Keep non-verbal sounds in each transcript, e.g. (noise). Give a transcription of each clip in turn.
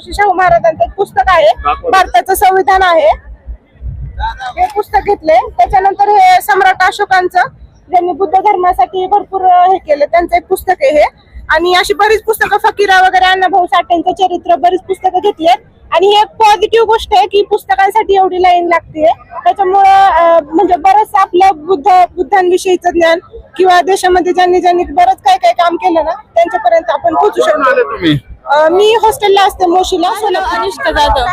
छत्रपती शाहू महाराजांचं एक पुस्तक आहे. भारताचं संविधान आहे. हे पुस्तक घेतले. त्याच्यानंतर हे सम्राट अशोकांचं ज्यांनी बुद्ध धर्मासाठी भरपूर हे केलं त्यांचं एक पुस्तक आहे हे. आणि अशी बरीच पुस्तकं फकीरा वगैरे अण्णाभाऊ साठेंचं चरित्र बरीच पुस्तकं घेतली आहेत. आणि ही एक पॉझिटिव्ह गोष्ट आहे की पुस्तकांसाठी एवढी लाईन लागते. त्याच्यामुळं म्हणजे बरंच आपलं बुद्ध बुद्धांविषयीचं ज्ञान किंवा देशामध्ये ज्यांनी ज्यांनी बरंच काय काय काम केलं ना त्यांच्यापर्यंत आपण पोहोचू शकतो. मी हॉस्टेलला असते मोशीला अनुष्का जाधव.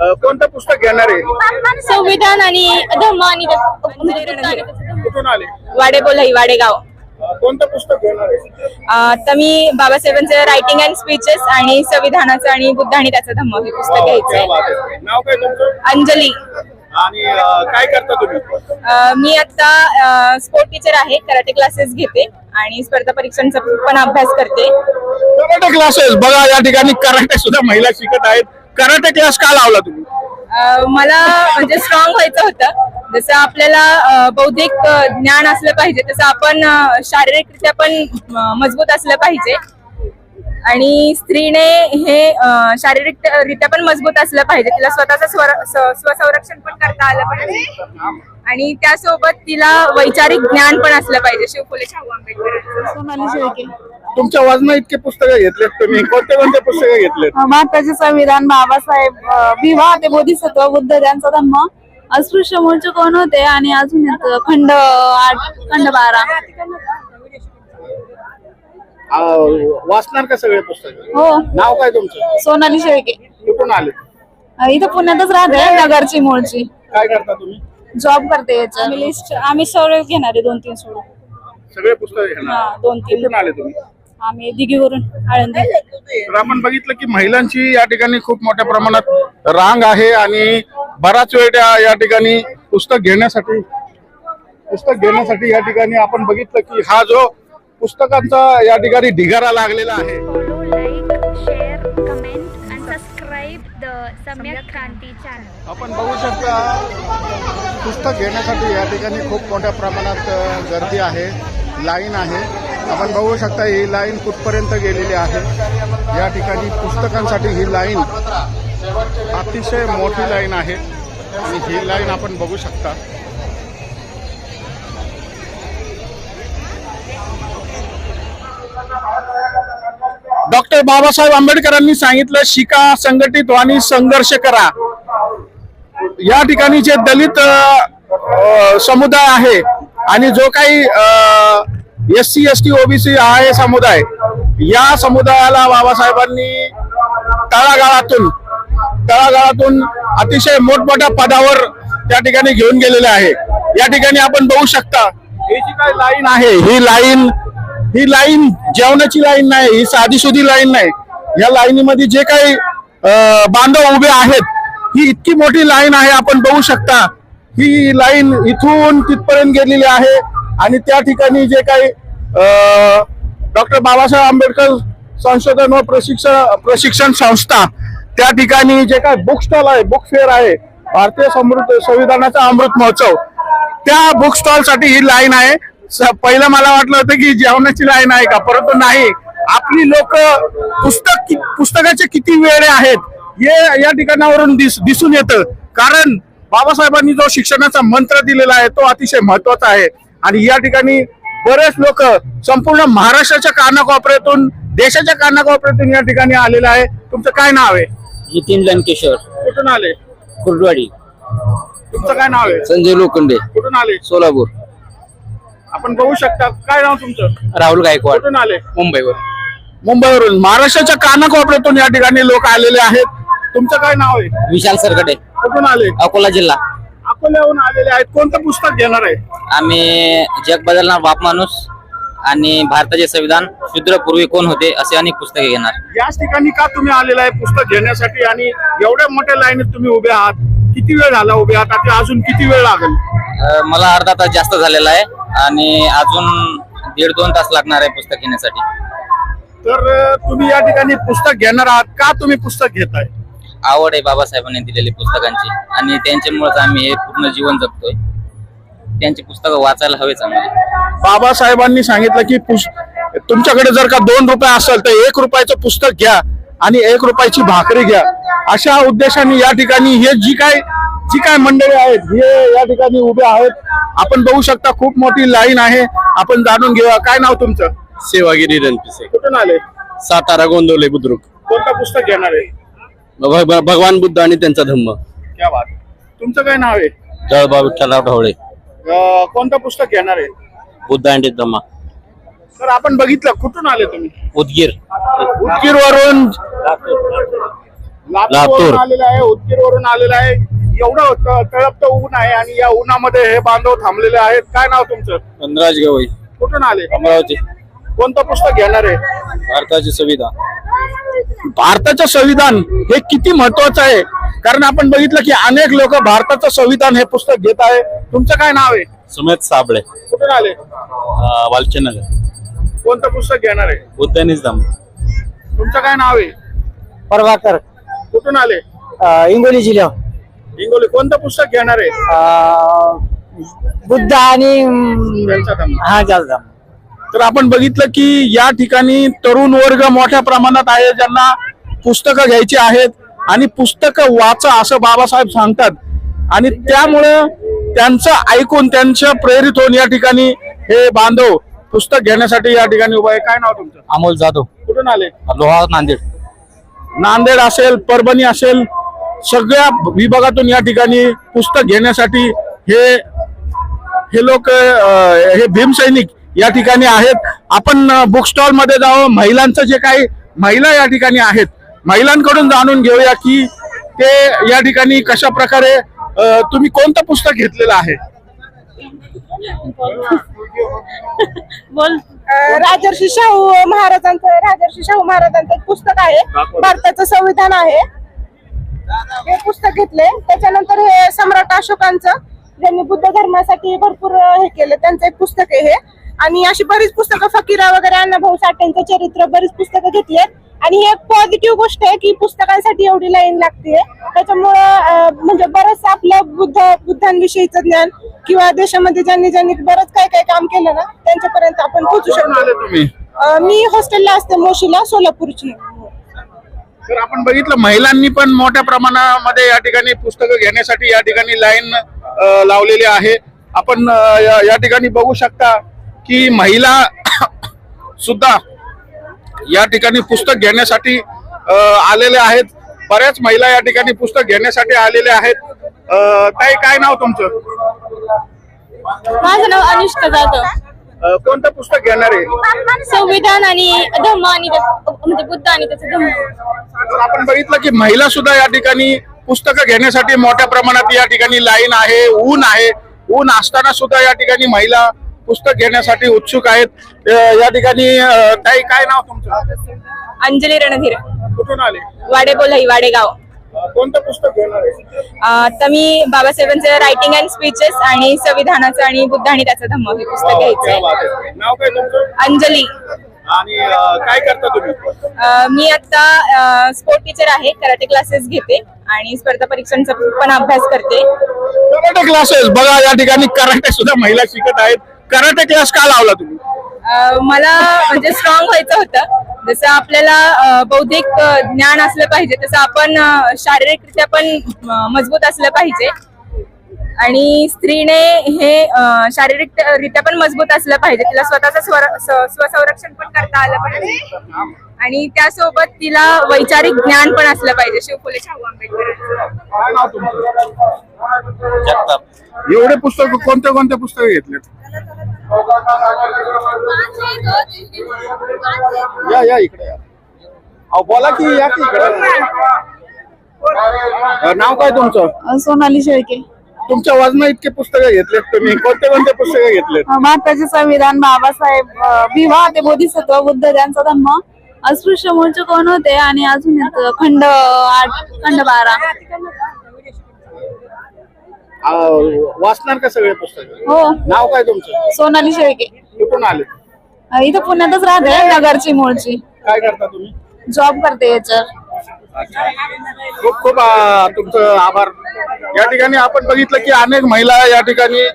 अ, कोणतं पुस्तक घेणार आहे? संविधान आणि धर्म आणि कुठून आले? वाडे बोलाई वाडेगाव. अ, कोणतं पुस्तक घेणार आहे? आता मी बाबासाहेबांचं रायटिंग अँड स्पीचेस आणि संविधानाचं आणि बुद्ध आणि त्याचा धम्म हे पुस्तक क्या घ्यायचंय. बात आहे. नाव काय तुमचं? अंजली. आणि काय करता तुम्ही? अं, मी आता स्पोर्ट टीचर आहे कराटे क्लासेस घेते आणि स्पर्धा परीक्षांचा पण अभ्यास करते. कराटे क्लासेस बघा या ठिकाणी कराटे सुद्धा महिला शिकत आहेत. कराटे क्लास का लावला तुम्ही? अं, मला म्हणजे स्ट्रॉंग व्हायचं होतं. जसं आपल्याला अं, बौद्धिक अं, ज्ञान असलं पाहिजे तसं आपण शारीरिकरित्या पण अं, मजबूत असलं पाहिजे. आणि स्त्रीने हे अं, शारीरिकरित्या पण मजबूत असलं पाहिजे. तिला स्वतःचं स्वसंरक्षण पण करता आलं पाहिजे. आणि त्यासोबत तिला वैचारिक ज्ञान पण असलं पाहिजे. शिवफुले शाहू आंबेडकर. तुमच्या वजना इतके पुस्तकं घेतलेत तुम्ही. कोणते कोणते पुस्तकं घेतलेत? भारताचे संविधान बाबासाहेब विवाह ते बोधिसत्व बुद्ध त्यांचा धम्म अस्पृश्य मोर्चे कोण होते? आणि अजून खंड आठ खंड बारा. वाचणार का सगळे पुस्तक? हो. नाव काय तुमचं? सोनाली शेळके. कुठून आले? अं, इथं पुण्यातच राहते नगरची मूळची काय करता तुम्ही? जॉब करते याच्यात लिस्ट आम्ही सर्व घेणार आहे दोन तीन सोडून. सगळे पुस्तक घेणार? हा दोन तीन. कुठून आले तुम्ही? आम्ही दिघीवरून आळंदी. तर आपण बघितलं की महिलांची या ठिकाणी खूप मोठ्या प्रमाणात रांग आहे आणि बराच वेळ त्या या ठिकाणी पुस्तक घेण्यासाठी पुस्तक घेण्यासाठी या ठिकाणी आपण बघितलं की हा जो पुस्तकांचा या ठिकाणी ढिगारा लागलेला आहे. आपण बघू शकता पुस्तक घेण्यासाठी या ठिकाणी खूप मोठ्या प्रमाणात गर्दी आहे लाईन आहे. आपण बघू शकता ही लाईन कुठपर्यंत गेलेली आहे. या ठिकाणी पुस्तकांसाठी ही लाईन अतिशय मोठी लाईन आहे. आणि ही लाईन आपण बघू शकता. डॉक्टर बाबासाहेब आंबेडकरांनी सांगितलं शिका संघटित आणि संघर्ष करा. या ठिकाणी जे दलित समुदाय आहे आणि जो काही S C S T OBC आहे समुदाय या समुदायाला बाबासाहेबांनी तळागाळातून तळागाळातून अतिशय मोठमोठ्या पदावर त्या ठिकाणी घेऊन गेलेले आहे. या ठिकाणी आपण बघू शकता ही जी काही लाईन आहे. ही लाईन ही लाईन जेवणाची लाईन नाही ही साधी सुधी लाईन नाही. या लाईनीमध्ये जे काही बांधव उभे आहेत ही इतकी मोठी लाईन आहे आपण बघू शकता. ही लाईन इथून तिथपर्यंत गेलेली आहे आणि त्या ठिकाणी जे काही डॉक्टर बाबासाहेब आंबेडकर संशोधन व प्रशिक्षण प्रशिक्षण संस्था त्या ठिकाणी जे काय बुक स्टॉल आहे बुक फेअर आहे भारतीय समृद्ध संविधानाचा अमृत महोत्सव त्या बुक स्टॉलसाठी ही लाईन आहे. पहिलं मला वाटलं होतं की जेवणाची लाईन आहे का? परंतु नाही. आपली लोक पुस्तक कि- पुस्तकाचे किती वेळे आहेत हे या ठिकाणावरून दिस दिसून येतं. कारण बाबासाहेबांनी जो शिक्षणाचा मंत्र दिलेला आहे तो अतिशय महत्त्वाचा आहे. आणि या ठिकाणी बरेच लोक संपूर्ण महाराष्ट्राच्या कानाकोपऱ्यातून देशाच्या कानाकोपऱ्यातून या ठिकाणी आलेलं आहे. तुमचं काय नाव आहे? नितीन लंकेश्वर. कुठून आले? कुर्डवाडी. तुमचं काय नाव आहे? संजय लोखंडे. कुठून आले? सोलापूर. आपण बघू शकता. काय नाव तुमचं? राहुल गायकवाड. कुठून आले? मुंबईवर मुंबईवरून. महाराष्ट्राच्या कानाकोपऱ्यातून या ठिकाणी लोक आलेले आहेत. तुमचं काय नाव आहे? विशाल सरकडे कुठून आले? अकोला जिल्हा. अकोल्याहून आलेले आहेत. कोणतं पुस्तक घेणार आहे? आम्ही जग बदलणार बाप माणूस आणि भारताचे संविधान शूद्रपूर्वी कोण होते असे अनेक पुस्तके घेणार. याच ठिकाणी का तुम्ही आलेला आहे पुस्तक घेण्यासाठी? आणि एवढ्या मोठ्या लाईनीत तुम्ही उभे आहात. किती वेळ झाला उभे? आहात आता अजून किती वेळ लागेल? अं, मला अर्धा तास जास्त झालेला आहे. आणि अजून दीड दोन तास लागणार आहे पुस्तक घेण्यासाठी. तर अं, तुम्ही या ठिकाणी पुस्तक घेणार आहात का? तुम्ही पुस्तक घेताय? आवड आहे बाबासाहेबांनी दिलेली पुस्तकांची. आणि त्यांच्यामुळेच आम्ही हे पूर्ण जीवन जगतोय. त्यांची पुस्तकं वाचायला हवेच आम्हाला. बाबासाहेबांनी सांगितलं की पुस- तुमच्याकडे जर का दोन रुपये असेल तर एक रुपयाचं पुस्तक घ्या आणि एक रुपयाची भाकरी घ्या. अशा उद्देशाने या ठिकाणी हे जी काय जी काय मंडळी आहेत हे या ठिकाणी उभे आहेत. आपण बघू शकता खूप मोठी लाईन आहे. आपण जाणून घेऊया. काय नाव तुमचं? सेवागिरी रणपिसे. कुठून आले? सातारा गोंदवले बुद्रुक. कोणतं पुस्तक घेणार आहे? भगवान बुद्ध आणि त्यांचा धम्म. क्या बात. तुमचं काय नाव आहे? जळबा विठ्ठलराव ढवळे. अं, कोणतं पुस्तक घेणार आहे? बुद्ध आणि धम्मा. तर आपण बघितलं. कुठून आले तुम्ही? उदगीर. उदगीर वरून. लातूर. आलेला आहे उदगीर वरून आलेला आहे. एवढं त- तळपतं ऊन आहे आणि या उन्हामध्ये हे बांधव थांबलेले आहेत. काय नाव तुमचं? धनराज गवई. कुठून आले? अमरावती. कोणतं पुस्तक घेणार आहे? भारताची संविधान. भारताचं संविधान हे किती महत्वाचं आहे? कारण आपण बघितलं की अनेक लोक भारताचं संविधान हे पुस्तक घेत आहे. तुमचं काय नाव आहे? सुमेध साबळे. कुठून आले? वालचंदनगर कोणतं पुस्तक घेणार आहे? बुद्ध आणि धम्म तुमचं काय नाव आहे? प्रभाकर. कुठून आले? अ, हिंगोली हिंगोली कोणतं पुस्तक घेणार आहे? बुद्ध आणि अम, त्यांचा धम्म. हा जालदा तर आपण बघितलं की या ठिकाणी तरुण वर्ग मोठ्या प्रमाणात आहे ज्यांना पुस्तकं घ्यायची आहेत आणि पुस्तकं वाचा असं बाबासाहेब सांगतात. आणि त्यामुळं त्यांचं ऐकून त्यांच्या प्रेरित होऊन या ठिकाणी हे बांधव पुस्तक घेण्यासाठी या ठिकाणी उभा आहे. काय नाव तुमचं? अमोल जाधव. कुठून आले? लोहा नांदेड. नांदेड असेल परभणी असेल सगळ्या विभागातून या ठिकाणी पुस्तक घेण्यासाठी हे हे लोक हे भीमसैनिक या ठिकाणी आहेत. आपण बुक स्टॉलमध्ये जाऊ महिलांचं जे काही महिला या ठिकाणी आहेत. महिलांकडून जाणून घेऊया की ते या ठिकाणी कशा प्रकारे तुम्ही कोणतं पुस्तक घेतलेलं आहे? बोल. राजर्षी शाहू महाराजांचं राजर्षी शाहू महाराजांचं एक पुस्तक आहे. भारताचं संविधान आहे. हे पुस्तक घेतले त्याच्यानंतर हे सम्राट अशोकांचं ज्यांनी बुद्ध धर्मासाठी भरपूर हे केलं त्यांचं एक पुस्तक आहे हे. आणि अशी बरीच पुस्तकं फकीरा वगैरे अण्णाभाऊ साठेंचं चरित्र बरीच पुस्तकं घेतली आहेत. आणि ही एक पॉझिटिव्ह गोष्ट आहे की पुस्तकांसाठी एवढी लाईन लागते त्याच्यामुळं म्हणजे बरंच आपलं बुद्ध बुद्धांविषयीचं ज्ञान किंवा देशामध्ये ज्यांनी ज्यांनी बरंच काय काय काम केलं ना त्यांच्यापर्यंत आपण पोहोचू शकतो. मी हॉस्टेलला असते मोशीला सोलापूरची. सर आपण बघितलं महिलांनी पण मोठ्या प्रमाणामध्ये या ठिकाणी पुस्तकं घेण्यासाठी या ठिकाणी लाईन लावलेली आहे. आपण या ठिकाणी बघू शकता की महिला (coughs) सुद्धा या ठिकाणी पुस्तक घेण्यासाठी आलेले आहेत. बऱ्याच महिला या ठिकाणी पुस्तक घेण्यासाठी आलेले आहेत. अ, ताई काय नाव तुमचं? माझं नाव अनुष्का जाधव. कोणतं पुस्तक घेणार आहे? संविधान आणि धम्म आणि म्हणजे बुद्ध आणि त्याचं धम्म. तर आपण बघितलं की महिला सुद्धा या ठिकाणी पुस्तकं घेण्यासाठी मोठ्या प्रमाणात या ठिकाणी लाईन आहे ऊन आहे. ऊन असताना सुद्धा या ठिकाणी महिला पुस्तक घेण्यासाठी उत्सुक आहेत. अ, या ठिकाणी अ, ताई काय नाव तुमचं? अंजली रणधीर. कुठून आले? वाडे बोलाई वाडेगाव. कोणतं पुस्तक घेणार आहे? आता मी बाबासाहेबांचं रायटिंग अँड स्पीचेस आणि संविधानाचं आणि बुद्ध आणि त्याचं धम्म हे पुस्तक क्या बात आहे. नाव काय तुमचं? अंजली. आणि अ, काय करता तुम्ही? अं, मी आता स्पोर्ट टीचर आहे कराटे क्लासेस घेते आणि स्पर्धा परीक्षांचा पण अभ्यास करते. कराटे क्लासेस बघा या ठिकाणी कराटे सुद्धा महिला शिकत आहेत. कराटे क्लास का लावला तुम्ही? अं, मला म्हणजे स्ट्रॉंग व्हायचं होतं. जसं आपल्याला अं, बौद्धिक अं, ज्ञान असलं पाहिजे तसं आपण शारीरिकरित्या पण अं, मजबूत असलं पाहिजे. आणि स्त्रीने हे अं, शारीरिकरित्या पण मजबूत असलं पाहिजे. तिला स्वतःचं स्वर- स- स्वसंरक्षण पण करता आलं पाहिजे. आणि त्यासोबत तिला वैचारिक ज्ञान पण असलं पाहिजे. शिवफुले शाहू आंबेडकर काय नाव तुमचं जगताप. एवढे पुस्तक कोणते कोणते पुस्तक घेतलेत? या या इकडे या. अहो बोला की या की इकडे. नाव काय तुमचं? सोनाली शेळके. तुमच्या वजना इतके पुस्तकं घेतलेत तुम्ही. कोणते कोणते पुस्तकं घेतलेत? भारताचे संविधान बाबासाहेब विवाह ते बोधिसत्व बुद्ध त्यांचा धम्म अस्पृश्य मूळचे कोण होते? आणि अजून खंड आठ खंड बारा. वाचणार का सगळे पुस्तक? हो. नाव काय तुमचं? सोनाली शेळके. कुठून आले? अ, इथं पुण्यातच राहते नगरची मूळची. काय करता तुम्ही? जॉब करते याच्यावर खूप खूप तुमचं आभार. या ठिकाणी आपण बघितलं की अनेक महिला या ठिकाणी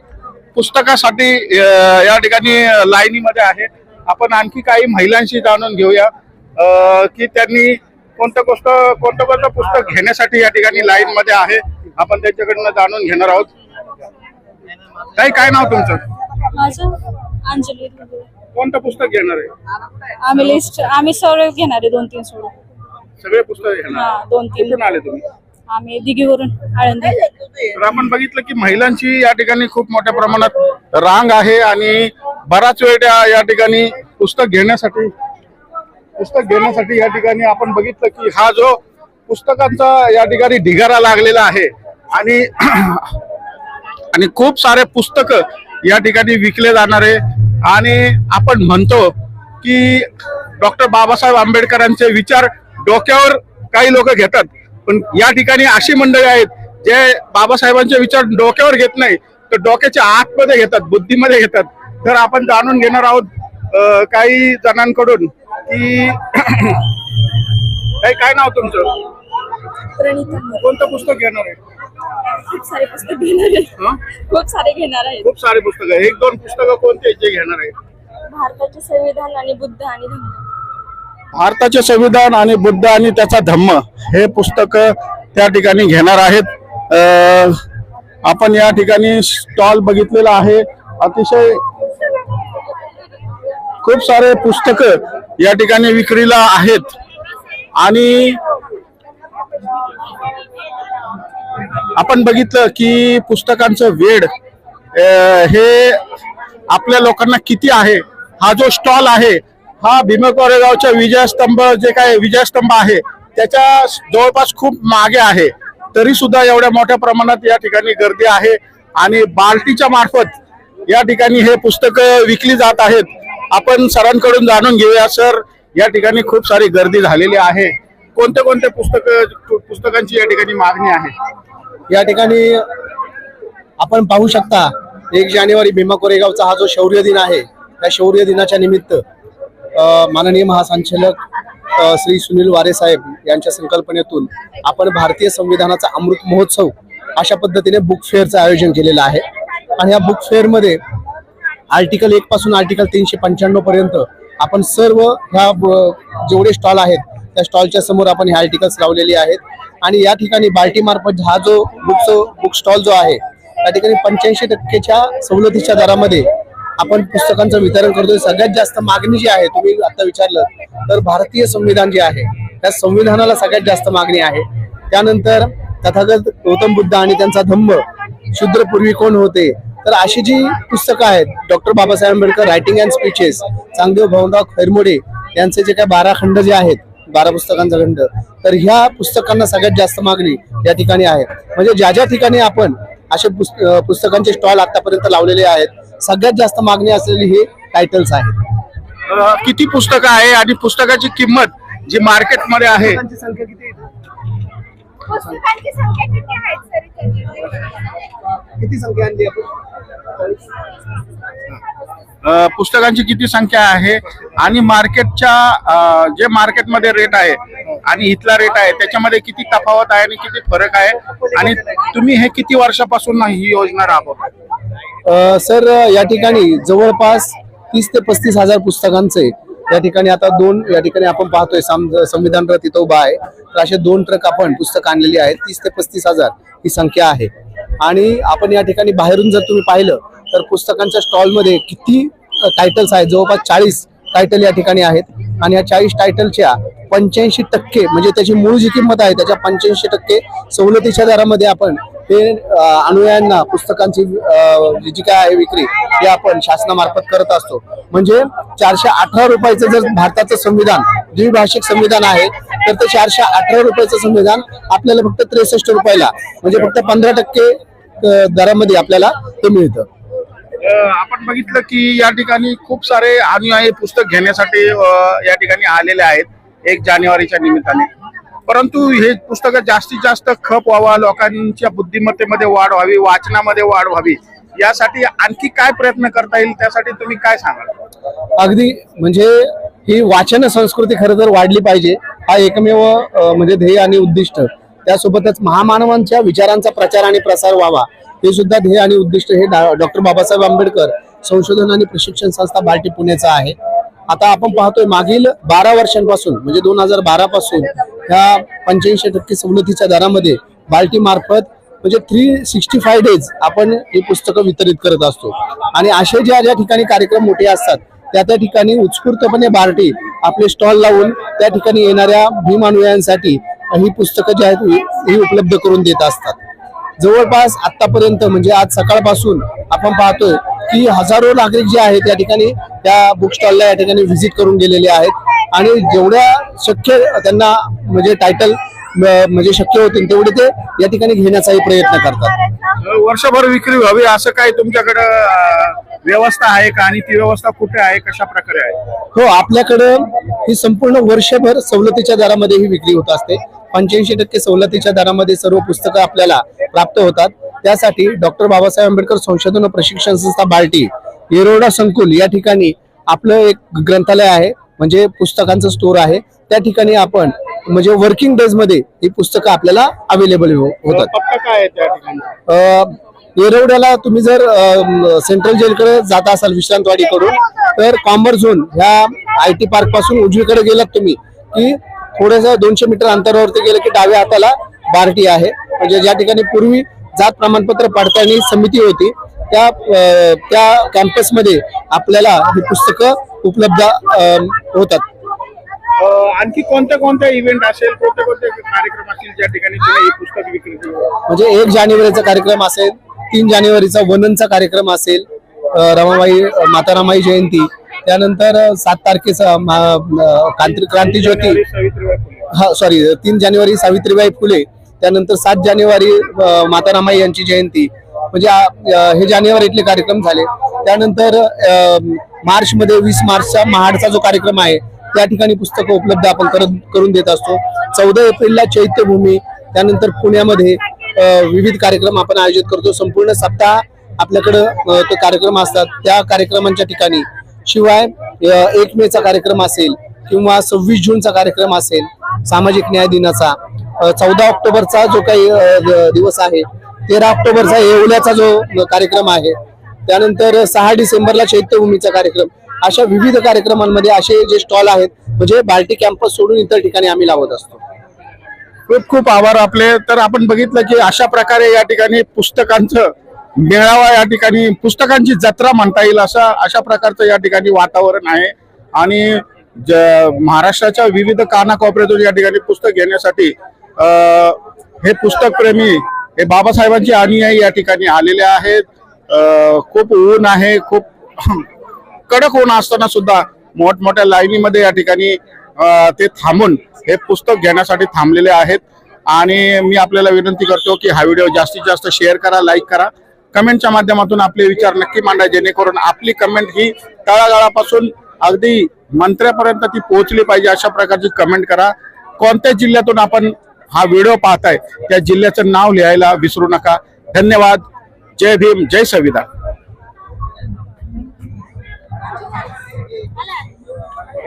पुस्तकासाठी अ, या ठिकाणी लाईनीमध्ये आहे आपण आणखी काही महिलांशी जाणून घेऊया. अ, की त्यांनी कोणतं गोष्ट कोणतं कोणतं पुस्तक घेण्यासाठी या ठिकाणी लाईन मध्ये आहे? आपण त्यांच्याकडनं जाणून घेणार आहोत. ताई काय नाव तुमचं? माझं अंजली कोणतं पुस्तक घेणार आहे? आम्ही लिस्ट आम्ही सर्व घेणार आहे दोन तीन सोडून. सगळे पुस्तक घेणार? हा दोन तीन. कुठून आले तुम्ही? आम्ही दिघीवरून आळंदी. तर आपण बघितलं की महिलांची या ठिकाणी खूप मोठ्या प्रमाणात रांग आहे आणि बराच वेळ त्या या ठिकाणी पुस्तक घेण्यासाठी पुस्तक घेण्यासाठी या ठिकाणी आपण बघितलं की हा जो पुस्तकांचा या ठिकाणी ढिगारा लागलेला आहे आणि (clears throat) आणि खूप सारे पुस्तक या ठिकाणी विकले जाणारे. आणि आपण म्हणतो की डॉक्टर बाबासाहेब आंबेडकरांचे विचार डोक्यावर काही लोक घेतात. पण या ठिकाणी अशी मंडळी आहेत जे बाबासाहेबांचे विचार डोक्यावर घेत नाही तर डोक्याच्या आतमध्ये घेतात बुद्धीमध्ये घेतात. तर आपण जाणून घेणार आहोत काही जणांकडून की (clears throat) काय नाव तुमचं? कोणतं पुस्तक घेणार आहे? खूप सारे पुस्तक घेणार आहे हं? खूप सारे घेणार आहेत. खूप सारे पुस्तकं एक दोन पुस्तकं कोणते जे घेणार आहे भारताचे संविधान आणि बुद्ध आणि धम्म. भारताचे संविधान आणि बुद्ध आणि त्याचा धम्म हे पुस्तक त्या ठिकाणी घेणार आहेत. अं, आपण या ठिकाणी स्टॉल बघितलेला आहे. अतिशय खूप सारे पुस्तक या ठिकाणी विक्रीला आहेत. आणि आपण बघितलं की पुस्तकांचं वेळ हे आपल्या लोकांना किती आहे? हा जो स्टॉल आहे हा भीमा कोरेगावच्या विजयस्तंभ जे काय विजयस्तंभ आहे त्याच्या जवळपास खूप मागे आहे. तरी सुद्धा एवढ्या मोठ्या प्रमाणात या ठिकाणी गर्दी आहे आणि बाल्टीच्या मार्फत या ठिकाणी हे पुस्तक विकली जात आहेत. आपण सरांकडून जाणून घेऊया सर. या ठिकाणी खूप सारी गर्दी झालेली आहे. कोणत्या कोणत्या पुस्तक पुस्तकांची या ठिकाणी मागणी आहे? या ठिकाणी आपण पाहू शकता एक जानेवारी भीमा कोरेगावचा हा जो शौर्य दिन आहे त्या शौर्य दिनाच्या निमित्त माननीय महासंचालक श्री सुनील वारे साहेब यांच्या संकल्पनेतून आपण भारतीय संविधानाचा अमृत महोत्सव अशा पद्धतीने बुक फेअरचं आयोजन केलेलं आहे. आणि या बुक फेअरमध्ये आर्टिकल एक पासून आर्टिकल तीनशे पंच्याण्णव पर्यंत आपण सर्व ह्या जेवढे स्टॉल आहेत त्या स्टॉलच्या समोर आपण हे आर्टिकल्स लावलेले आहेत. आणि या ठिकाणी बाल्टी मार्फत हा जो बुक बुक स्टॉल जो आहे त्या ठिकाणी पंच्याऐंशी टक्केच्या सवलतीच्या दरामध्ये आपण पुस्तकांचं वितरण करतोय. सगळ्यात जास्त मागणी जी आहे तुम्ही आता विचारलं तर भारतीय संविधान जे आहे त्या संविधानाला सगळ्यात जास्त मागणी आहे. त्यानंतर तथागत गौतम बुद्ध आणि त्यांचा धम्म शूद्रपूर्वी कोण होते? तर अशी जी पुस्तकं आहेत doctor Babasaheb Ambedkar writing and speeches Changdev Bhavanrao Khairmode यांचे जे काही बारा खंड जे आहेत बारा पुस्तकांचा खंड. तर ह्या पुस्तकांना सगळ्यात जास्त मागणी या ठिकाणी आहे. म्हणजे ज्या ज्या ठिकाणी आपण असे पुस्तकांचे स्टॉल आतापर्यंत लावलेले आहेत सगळ्यात जास्त मागणी असलेली हे टायटल्स आहेत. किती पुस्तकं आहे आणि पुस्तकाची किंमत जी मार्केटमध्ये आहे संख्या किती पुस्तकांची संख्या किती आहेत किती संख्या आणली आपण? अ, पुस्तकांची किती संख्या आहे आणि मार्केटच्या अ, जे मार्केटमध्ये रेट आहे आणि इथला रेट आहे त्याच्यामध्ये किती तफावत आहे आणि किती फरक आहे आणि तुम्ही हे किती वर्षापासून ही योजना राबवता अ, सर या ठिकाणी जवळपास तीस ते पस्तीस हजार पुस्तकांचे या ठिकाणी आता दोन या ठिकाणी आपण पाहतोय साम- संविधान रथ इथं उभा आहे. तर असे दोन ट्रक आपण पुस्तक आणलेली आहेत. तीस ते पस्तीस हजार ही संख्या आहे. आणि आपण या ठिकाणी बाहेरून जर तुम्ही पाहिलं तर पुस्तकांच्या स्टॉलमध्ये किती टायटल्स आहेत. जवळपास चाळीस टायटल या ठिकाणी आहेत. आणि या चाळीस टायटलच्या पंच्याऐंशी टक्के म्हणजे त्याची मूळ जी किंमत आहे त्याच्या पंच्याऐंशी टक्के सवलतीच्या दरामध्ये आपण हे अनुयायांना पुस्तकांची जी जी काय आहे विक्री हे आपण शासनामार्फत करत असतो. म्हणजे चारशे अठरा रुपयाचं जर भारताचं संविधान द्विभाषिक संविधान आहे तर ते चारशे अठरा रुपयाचं संविधान आपल्याला फक्त त्रेसष्ट रुपयाला म्हणजे फक्त पंधरा टक्के दरामध्ये आपल्याला ते मिळतं. आपण बघितलं की या ठिकाणी खूप सारे अनुयायी पुस्तक घेण्यासाठी या ठिकाणी आलेले आहेत एक जानेवारीच्या निमित्ताने. परंतु हे पुस्तक जास्तीत जास्त खप व्हावा लोकांच्या बुद्धिमत्तेमध्ये वाढ व्हावी वाचनामध्ये वाढ व्हावी यासाठी आणखी काय प्रयत्न करता येईल त्यासाठी तुम्ही काय सांगाल? अगदी म्हणजे ही वाचन संस्कृती खरं तर वाढली पाहिजे. हा एकमेव म्हणजे ध्येय आणि उद्दिष्ट. त्यासोबतच महामानवांच्या विचारांचा प्रचार आणि प्रसार व्हावा. हे सुद्धा ध्येय आणि उद्दिष्ट हे डॉक्टर बाबासाहेब आंबेडकर संशोधन आणि प्रशिक्षण संस्था बार्टी पुणेचं आहे. आता आपण पाहतोय मागील बारा वर्षांपासून म्हणजे दोन हजार बारा पासून ह्या पंच्याऐंशी टक्के सवलतीच्या दरामध्ये बाल्टी मार्फत म्हणजे थ्री सिक्स्टी फाय डेज आपण ही पुस्तकं वितरित करत असतो. आणि असे ज्या ज्या ठिकाणी कार्यक्रम मोठे असतात त्या त्या ठिकाणी उत्स्फूर्तपणे बार्टी आपले स्टॉल लावून त्या ठिकाणी येणाऱ्या भीमानुयांसाठी ही पुस्तकं जी आहेत ही- ही उपलब्ध करून देत असतात. जवळपास आतापर्यंत म्हणजे आज सकाळपासून आपण पाहतोय की हजारो नागरिक जे आहेत या ठिकाणी त्या बुक स्टॉलला या ठिकाणी व्हिजिट करून गेलेले आहेत. आणि जेवढ्या शक्य त्यांना म्हणजे टायटल म्हणजे शक्य होतील तेवढे ते या ठिकाणी घेण्याचाही प्रयत्न करतात. वर्षभर विक्री व्हावी असं काय तुमच्याकडे व्यवस्था आहे का आणि ती व्यवस्था कुठे आहे कशा प्रकारे आहे? हो आपल्याकडं ही संपूर्ण वर्षभर सवलतीच्या दरामध्ये ही विक्री होत असते. पंच्याऐंशी टक्के सवलतीच्या दरामध्ये सर्व पुस्तकं आपल्याला प्राप्त होतात. त्यासाठी डॉक्टर बाबासाहेब आंबेडकर संशोधन व प्रशिक्षण संस्था बार्टी येरोडा संकुल या ठिकाणी आपलं एक ग्रंथालय आहे. म्हणजे पुस्तकांचं स्टोर आहे. त्या ठिकाणी आपण म्हणजे वर्किंग डेजमध्ये ही पुस्तकं आपल्याला अवेलेबल होतात. काय त्या ठिकाणी? अ, येरवड्याला तुम्ही जर सेंट्रल जेलकडे जात असाल विश्रांतवाडीकडून तर कॉमर झोन ह्या आय टी पार्कपासून उजवीकडे गेलात तुम्ही की थोडस दोनशे मीटर अंतरावरती गेलं की डाव्या हाताला बार्टी आहे. म्हणजे ज्या ठिकाणी पूर्वी जात प्रमाणपत्र पडताळणी समिती होती त्या त्या कॅम्पसमध्ये आपल्याला ही पुस्तकं उपलब्ध होतात. आणखी कोणत्या कोणत्या इव्हेंट असेल कोणते कोणते कार्यक्रम असतील ज्या ठिकाणी ही पुस्तक विक्री म्हणजे एक जानेवारीचा कार्यक्रम असेल तीन जानेवारीचा वननचा कार्यक्रम असेल रमाबाई माता रमाई जयंती त्यानंतर सात तारखेचा क्रांती क्रांतीज्योती हा सॉरी तीन जानेवारी सावित्रीबाई फुले त्यानंतर सात जानेवारी मातारामाई माता रमाई यांची जयंती. म्हणजे हे जानेवारीतले कार्यक्रम झाले. त्यानंतर मार्च मध्ये वीस मार्चचा महाडचा जो कार्यक्रम आहे त्या ठिकाणी पुस्तकं उपलब्ध आपण करत करून देत असतो. चौदा एप्रिलला चैत्यभूमी त्यानंतर पुण्यामध्ये विविध कार्यक्रम आपण आयोजित करतो. संपूर्ण सप्ताह आपल्याकडं ते कार्यक्रम असतात. त्या कार्यक्रमांच्या ठिकाणी. शिवाय एक मेचा कार्यक्रम असेल किंवा सव्वीस जूनचा कार्यक्रम असेल सामाजिक न्याय दिनाचा चौदा ऑक्टोबरचा जो काही दिवस आहे तेरा ऑक्टोबरचा येवल्याचा जो कार्यक्रम आहे त्यानंतर सहा डिसेंबरला चैत्यभूमीचा कार्यक्रम अशा विविध कार्यक्रमांमध्ये असे जे स्टॉल आहेत म्हणजे बाल्टी कॅम्पस सोडून इतर ठिकाणी आम्ही लावत असतो. खूप खूप आभार आपले. तर आपण बघितलं की अशा प्रकारे या ठिकाणी पुस्तकांचं मेळावा या ठिकाणी पुस्तकांची जत्रा म्हणता येईल असा अशा प्रकारचं या ठिकाणी वातावरण आहे. आणि ज- महाराष्ट्राच्या विविध कानाकोपऱ्यातून या ठिकाणी पुस्तक घेण्यासाठी हे पुस्तक प्रेमी हे बाबासाहेबांचे अनुयायी या ठिकाणी आलेले आहेत. खूप ऊन आहे खूप (clears throat) कडक ऊन असताना सुद्धा मोठमोठ्या लाईनीमध्ये या ठिकाणी ते थांबून हे पुस्तक घेण्यासाठी थांबलेले आहेत. आणि मी आपल्याला विनंती करतो की हा व्हिडिओ जास्तीत जास्त शेअर करा लाईक करा. कमेंटच्या माध्यमातून आपले विचार नक्की मांडा जेणेकरून आपली कमेंट ही तळागाळापासून अगदी मंत्र्यापर्यंत ती पोहोचली पाहिजे अशा प्रकारची कमेंट करा. कोणत्या जिल्ह्यातून आपण हा व्हिडिओ पाहताय त्या जिल्ह्याचं नाव लिहायला विसरू नका. धन्यवाद. जय भीम. जय संविधान.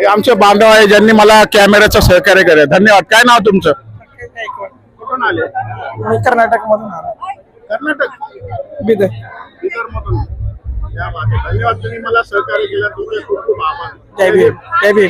हे आमचे बांधव आहे ज्यांनी मला कॅमेऱ्याचं सहकार्य केलं धन्यवाद. काय नाव तुमचं? कुठून आले? मी कर्नाटक मधून आलो. कर्नाटक? बिदर. बिदर मधून धन्यवाद तुम्ही मला सहकार्य केलं तुमचे खूप खूप आभार. जय भीम. जय भीम.